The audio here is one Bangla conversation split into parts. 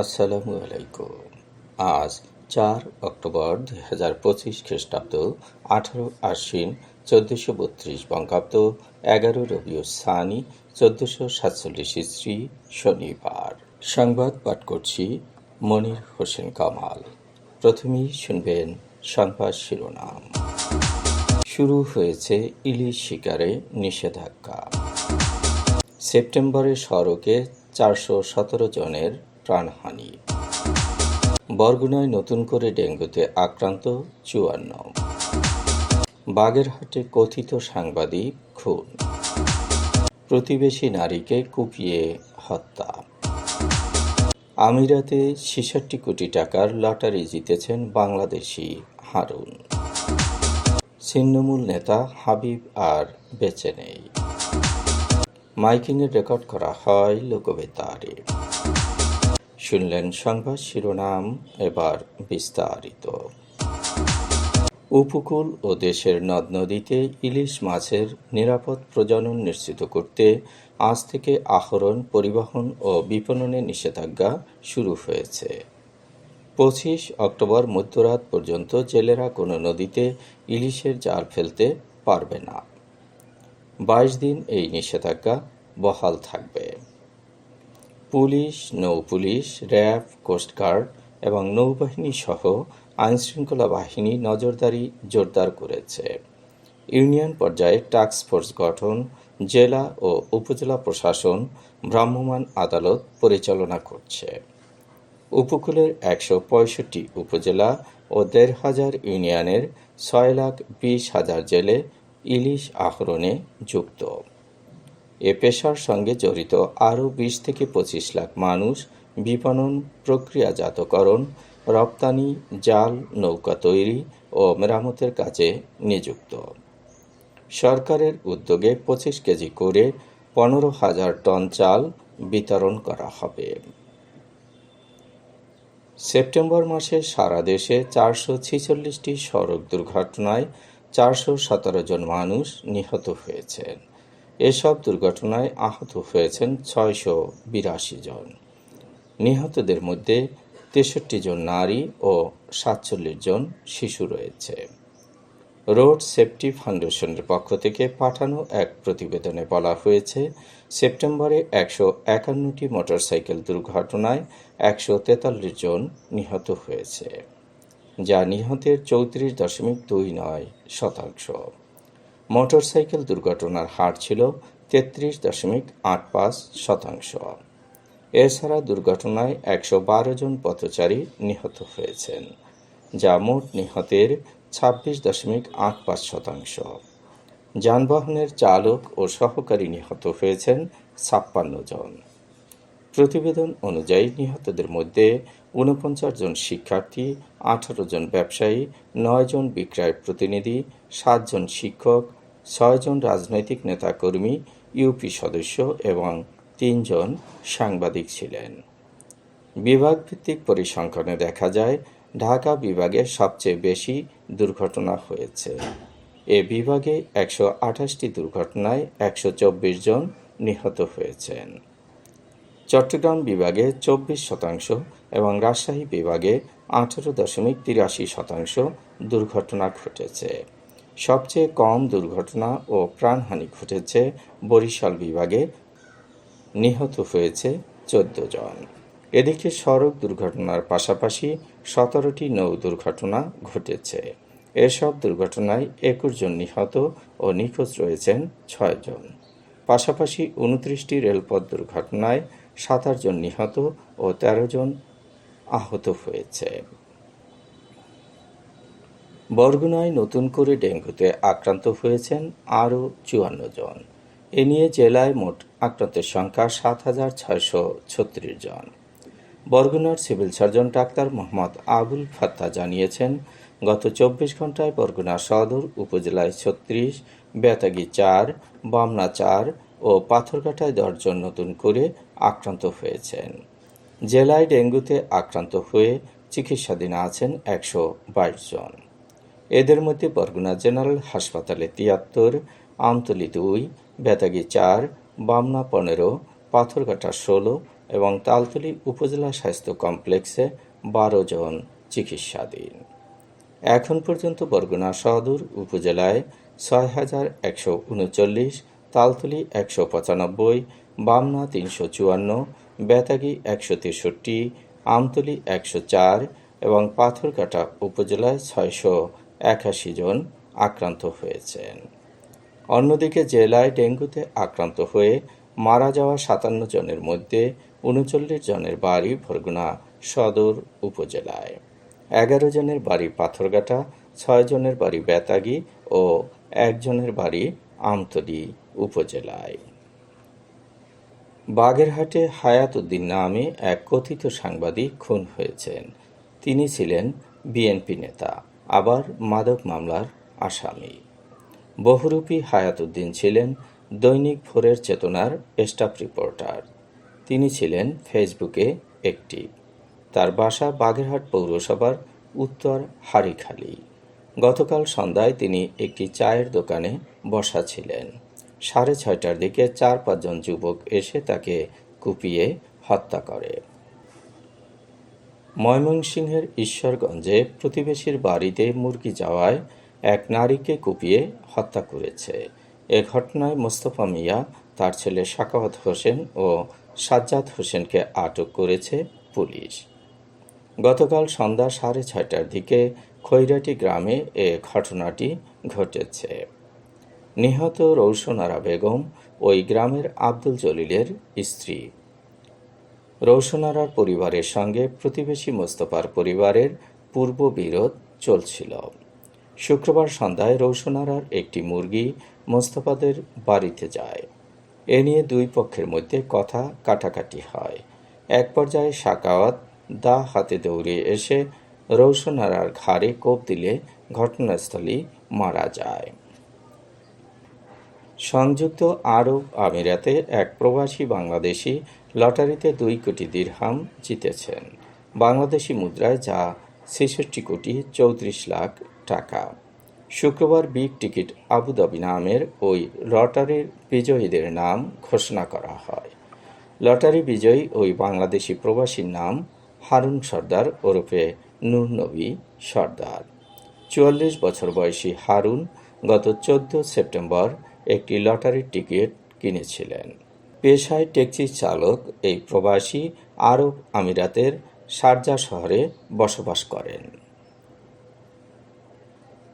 আসসালামু আলাইকুম। আজ চার অক্টোবর দুই হাজার পঁচিশ খ্রিস্টাব্দ, আঠারো আশ্বিন, চোদ্দশো বত্রিশ বঙ্গাব্দ, এগারো রবিউ সানি, চোদ্দশো সাতচল্লিশ ইস্ত্রি শনিবার। সংবাদ পাঠ করছি মনির হোসেন কামাল। প্রথমেই শুনবেন সংবাদ শিরোনাম। শুরু হয়েছে ইলিশ শিকারে নিষেধাজ্ঞা। সেপ্টেম্বরে সড়কে চারশো সতেরো জনের প্রাণহানি বরগুনায় নতুন করে ডেঙ্গুতে আক্রান্ত চুয়ান্ন। বাগেরহাটে কথিত সাংবাদিক খুন। প্রতিবেশী নারীকে কুপিয়ে হত্যা। আমিরাতে ছেষট্টি কোটি টাকার লটারি জিতেছেন বাংলাদেশি হারুন। ছিন্নমূল নেতা হাবিব আর বেঁচে নেই। মাইকিংয়ের রেকর্ড করা হয় লোকবেতারে। শুনলেন সংবাদ শিরোনাম এবার বিস্তারিত। উপকূল ও দেশের নদ নদীতে ইলিশ মাছের নিরাপদ প্রজনন নিশ্চিত করতে আজ থেকে আহরণ, পরিবহন ও বিপণনে নিষেধাজ্ঞা শুরু হয়েছে। পঁচিশ অক্টোবর মধ্যরাত পর্যন্ত জেলেরা কোনো নদীতে ইলিশের জাল ফেলতে পারবে না। বাইশ দিন এই নিষেধাজ্ঞা বহাল থাকবে। পুলিশ নৌপুলিশ র্যাব কোস্টগার্ড এবং নৌবাহিনী সহ আইনশৃঙ্খলা বাহিনী নজরদারি জোরদার করেছে। ইউনিয়ন পর্যায়ে টাস্ক ফোর্স গঠন, জেলা ও উপজেলা প্রশাসন ভ্রাম্যমাণ আদালত পরিচালনা করছে। উপকূলের একশো পঁয়ষট্টি উপজেলা ও দেড় হাজার ইউনিয়নের ছয় লাখ বিশ হাজার জেলে ইলিশ আহরণে যুক্ত। এ পেশার সঙ্গে জড়িত আরও বিশ থেকে পঁচিশ লাখ মানুষ বিপণন প্রক্রিয়াজাতকরণ, রপ্তানি, জাল, নৌকা তৈরি ও মেরামতের কাজে নিযুক্ত। সরকারের উদ্যোগে পঁচিশ কেজি করে পনেরো হাজার টন চাল বিতরণ করা হবে। সেপ্টেম্বর মাসে সারা দেশে চারশো ছিচল্লিশটি সড়ক দুর্ঘটনায় চারশো সতেরো জন মানুষ নিহত হয়েছেন। এসব দুর্ঘটনায় আহত হয়েছেন ছয়শো বিরাশি জন। নিহতদের মধ্যে তেষট্টি জন নারী ও সাতচল্লিশ জন শিশু রয়েছে। রোড সেফটি ফাউন্ডেশনের পক্ষ থেকে পাঠানো এক প্রতিবেদনে বলা হয়েছে, সেপ্টেম্বরে একশো একান্নটি মোটরসাইকেল দুর্ঘটনায় একশো তেতাল্লিশ জন নিহত হয়েছে, যা নিহতের চৌত্রিশ দশমিক দুই নয় শতাংশ। মোটরসাইকেল দুর্ঘটনার হার ছিল তেত্রিশ দশমিক আট পাঁচ শতাংশ। এছাড়া দুর্ঘটনায় একশো বারো জন পথচারী নিহত হয়েছেন, যা মোট নিহতের ছাব্বিশ দশমিক আট পাঁচ শতাংশ। যানবাহনের চালক ও সহকারী নিহত হয়েছেন ছাপ্পান্ন জন। প্রতিবেদন অনুযায়ী নিহতদের মধ্যে ঊনপঞ্চাশ জন শিক্ষার্থী, আঠারো জন ব্যবসায়ী, নয় জন বিক্রয় প্রতিনিধি সাতজন শিক্ষক ছয়জন রাজনৈতিক নেতাকর্মী, ইউপি সদস্য এবং তিনজন সাংবাদিক ছিলেন। বিভাগভিত্তিক পরিসংখ্যানে দেখা যায়, ঢাকা বিভাগে সবচেয়ে বেশি দুর্ঘটনা হয়েছে। এ বিভাগে একশো আঠাশটি দুর্ঘটনায় একশো চব্বিশ জন নিহত হয়েছেন। চট্টগ্রাম বিভাগে চব্বিশ শতাংশ এবং রাজশাহী বিভাগে আঠারো দশমিক তিরাশি শতাংশ দুর্ঘটনা ঘটেছে। সবচেয়ে কম দুর্ঘটনা ও প্রাণহানি ঘটেছে বরিশাল বিভাগে। নিহত হয়েছে চোদ্দ জন। এদিকে সড়ক দুর্ঘটনার পাশাপাশি সতেরোটি নৌ দুর্ঘটনা ঘটেছে। এসব দুর্ঘটনায় একুশ জন নিহত ও নিখোঁজ রয়েছেন ছয়জন পাশাপাশি উনত্রিশটি রেলপথ দুর্ঘটনায় সাতাশ জন নিহত ও তেরো জন আহত হয়েছে। বরগুনায় নতুন করে ডেঙ্গুতে আক্রান্ত হয়েছেন আরও চুয়ান্ন জন। এ নিয়ে জেলায় মোট আক্রান্তের সংখ্যা সাত হাজার ছয়শো ছত্রিশ জন। বরগুনার civil surgeon doctor Mohammad Abul Fatta জানিয়েছেন, গত চব্বিশ ঘন্টায় বরগুনা সদর উপজেলায় ছত্রিশ, বেতাগি চার, বামনা চার ও পাথরঘাটায় দশজন নতুন করে আক্রান্ত হয়েছেন। জেলায় ডেঙ্গুতে আক্রান্ত হয়ে চিকিৎসাধীন আছেন একশো বাইশ জন। এদের মধ্যে বরগুনা জেনারেল হাসপাতালে তিয়াত্তর, আমতলি দুই, বেতাগি চার, বামনা পনেরো, পাথরঘাটা ষোলো এবং তালতলি উপজেলা স্বাস্থ্য কমপ্লেক্সে বারো জন চিকিৎসাধীন। এখন পর্যন্ত বরগুনা সদর উপজেলায় ছয় হাজার একশো উনচল্লিশ, তালতলি একশো পঁচানব্বই, বামনা তিনশো চুয়ান্ন, বেতাগী একশো তেষট্টি, আমতলি একশো চার এবং পাথরকাটা উপজেলায় ছয়শো একাশি জন আক্রান্ত হয়েছেন। অন্যদিকে জেলায় ডেঙ্গুতে আক্রান্ত হয়ে মারা যাওয়া সাতান্ন জনের মধ্যে উনচল্লিশ জনের বাড়ি বরগুনা সদর উপজেলায়। এগারো জনের বাড়ি পাথরঘাটা, ছয় জনের বাড়ি বেতাগী ও একজনের বাড়ি আমতলী উপজেলায়। বাগেরহাটে হায়াত উদ্দিন নামে এক কথিত সাংবাদিক খুন হয়েছেন। তিনি ছিলেন বিএনপি নেতা। আবার মাদক মামলার আসামি। বহুরূপী হায়াত উদ্দিন ছিলেন দৈনিক ভোরের চেতনার স্টাফ রিপোর্টার। তিনি ছিলেন ফেসবুকে একটি। তার বাসা বাগেরহাট পৌরসভার উত্তর হারিখালি গতকাল সন্ধ্যায় তিনি একটি চায়ের দোকানে বসা ছিলেন। সাড়ে ছয়টার দিকে চার পাঁচজন যুবক এসে তাকে কুপিয়ে হত্যা করে। ময়মনসিংহের ঈশ্বরগঞ্জে প্রতিবেশীর বাড়িতে মুরগি যাওয়ায় এক নারীকে কুপিয়ে হত্যা করেছে। এ ঘটনায় মোস্তফা মিয়া, তার ছেলে সাকাওয়াত হোসেন ও সাজ্জাদ হোসেনকে আটক করেছে পুলিশ। গতকাল সন্ধ্যা সাড়ে ছয়টার দিকে খৈরাটি গ্রামে এ ঘটনাটি ঘটেছে। নিহত রৌশনারা বেগম ওই গ্রামের আব্দুল জলিলের স্ত্রী। রৌশনারার পরিবারের সঙ্গে প্রতিবেশী মোস্তফার পরিবারের পূর্ব বিরোধ চলছিল। শুক্রবার সন্ধ্যায় রৌশনারার একটি মুরগি মোস্তফাদের বাড়িতে যায়। এ নিয়ে দুই পক্ষের মধ্যে কথা কাটাকাটি হয়। এক পর্যায়ে সাকাওয়াত দা হাতে দৌড়ে এসে রৌশনারার ঘাড়ে কোপ দিলে ঘটনাস্থলেই মারা যায়। সংযুক্ত আরব আমিরাতে এক প্রবাসী বাংলাদেশি লটারিতে দুই কোটি দিরহাম জিতেছেন। বাংলাদেশি মুদ্রায় যা ছেষট্টি কোটি চৌত্রিশ লাখ টাকা। শুক্রবার বিগ টিকিট আবুধাবি নামের ওই লটারির বিজয়ীদের নাম ঘোষণা করা হয়। লটারি বিজয়ী ওই বাংলাদেশি প্রবাসীর নাম হারুন সর্দার ওরফে নূর নবী সর্দার। চুয়াল্লিশ বছর বয়সী হারুন গত চোদ্দ সেপ্টেম্বর একটি লটারির টিকিট কিনেছিলেন। পেশায় ট্যাক্সি চালক এই প্রবাসী আরব আমিরাতের শারজা শহরে বসবাস করেন।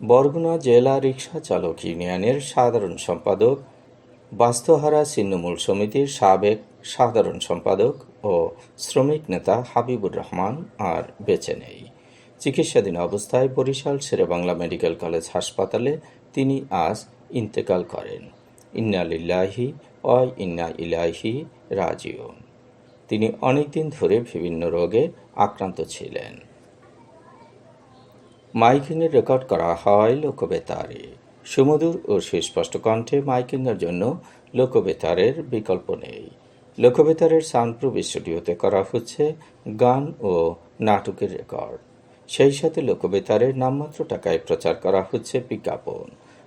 বরগুনা জেলা রিক্সা চালক ইউনিয়নের সাধারণ সম্পাদক, বাস্তুহারা ছিন্নমূল সমিতির সাবেক সাধারণ সম্পাদক ও শ্রমিক নেতা হাবিবুর রহমান আর বেঁচে নেই। চিকিৎসাধীন অবস্থায় বরিশাল শেরেবাংলা মেডিকেল কলেজ হাসপাতালে তিনি আজ ইন্তেকাল করেন। ইন্না লিল্লাহি অয় ইন্না ইলাহি রাজিউন। তিনি অনেকদিন ধরে বিভিন্ন রোগে আক্রান্ত ছিলেন। মাইকিংয়ের রেকর্ড করা হয় লোকবেতারে। সুমধুর ও সুস্পষ্ট কণ্ঠে মাইকিংয়ের জন্য লোকবেতারের বিকল্প নেই। লোকবেতারের সাউন্ডপ্রুফ স্টুডিওতে করা হচ্ছে গান ও নাটকের রেকর্ড। সেই সাথে লোকবেতারের নামমাত্র টাকায় প্রচার করা হচ্ছে বিজ্ঞাপন।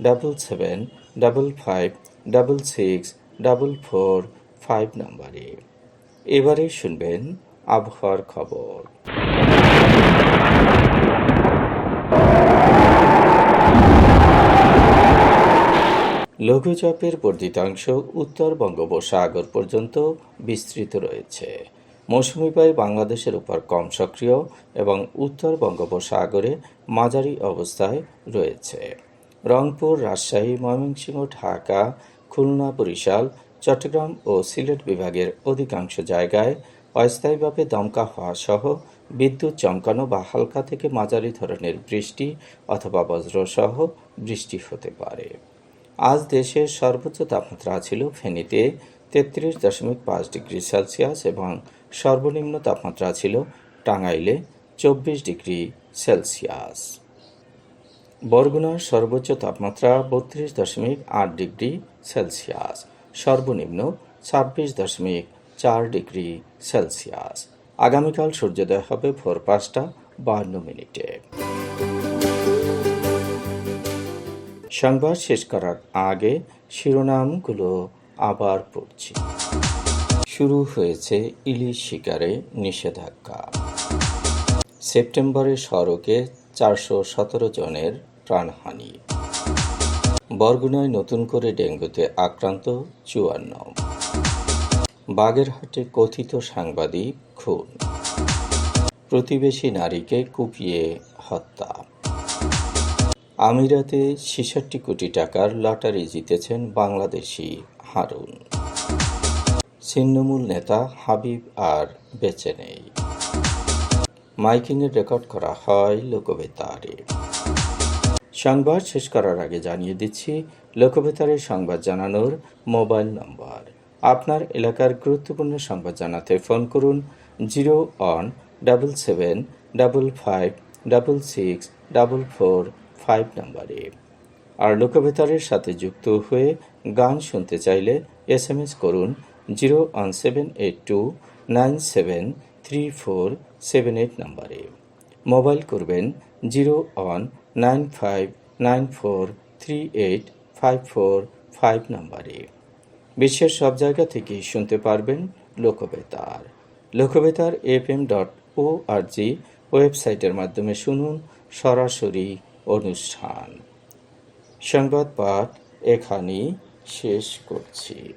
double seven double five double six double four five নাম্বারে। এবারে শুনবেন আবহাওয়ার খবর। লঘুচাপের বর্ধিতাংশ উত্তর বঙ্গোপসাগর পর্যন্ত বিস্তৃত রয়েছে। মৌসুমি বায়ু বাংলাদেশের উপর কম সক্রিয় এবং উত্তর বঙ্গোপসাগরে মাঝারি অবস্থায় রয়েছে। রংপুর, রাজশাহী, ময়মনসিংহ, ঢাকা, খুলনা, বরিশাল, চট্টগ্রাম ও সিলেট বিভাগের অধিকাংশ জায়গায় অস্থায়ীভাবে দমকা হওয়া সহ বিদ্যুৎ চমকানো বা হালকা থেকে মাঝারি ধরনের বৃষ্টি অথবা বজ্রসহ বৃষ্টি হতে পারে। আজ দেশের সর্বোচ্চ তাপমাত্রা ছিল ফেনীতে তেত্রিশ দশমিক পাঁচ ডিগ্রি সেলসিয়াস এবং সর্বনিম্ন তাপমাত্রা ছিল টাঙ্গাইলে চব্বিশ ডিগ্রি সেলসিয়াস। বরগুনার সর্বোচ্চ তাপমাত্রা বত্রিশ দশমিক আট ডিগ্রি সেলসিয়াস। সর্বনিম্ন ছাব্বিশ দশমিক চার ডিগ্রি সেলসিয়াস। আগামীকাল সূর্যোদয় হবে ভোর পাঁচটা বাহান্ন মিনিটে। সংবাদ শেষ করার আগে শিরোনামগুলো আবার পড়ছি। শুরু হয়েছে ইলিশ শিকারে নিষেধাজ্ঞা। সেপ্টেম্বরে সড়কে চারশো সতেরো জনের প্রাণহানি বরগুনায় নতুন করে ডেঙ্গুতে আক্রান্ত চুয়ান্ন। বাগেরহাটে কথিত সাংবাদিক খুন। প্রতিবেশী নারীকে কুপিয়ে হত্যা। আমিরাতে ছেষট্টি কোটি টাকার লটারি জিতেছেন বাংলাদেশি হারুন। ছিন্নমূল নেতা হাবিব আর বেঁচে নেই। মাইকিংয়ের রেকর্ড করা হয় লোকবেতারে। সংবাদ শেষ করার আগে জানিয়ে দিচ্ছি লোকবেতারের সংবাদ জানানোর মোবাইল নম্বর। আপনার এলাকার গুরুত্বপূর্ণ সংবাদ জানাতে ফোন করুন zero one double seven double five double six double four five নম্বরে। আর লোকবেতারের সাথে যুক্ত হয়ে গান শুনতে চাইলে এস এম এস করুন zero one seven eight two nine seven three four seven eight নম্বরে। মোবাইল করবেন zero one nine five nine four three eight five four five নম্বরে। বিশ্বের সব জায়গা থেকেই শুনতে পারবেন Lokbetar. Lokbetar F M dot O R G ওয়েবসাইটের মাধ্যমে শুনুন সরাসরি অনুষ্ঠান। সংবাদ পাঠ এখানেই শেষ করছি।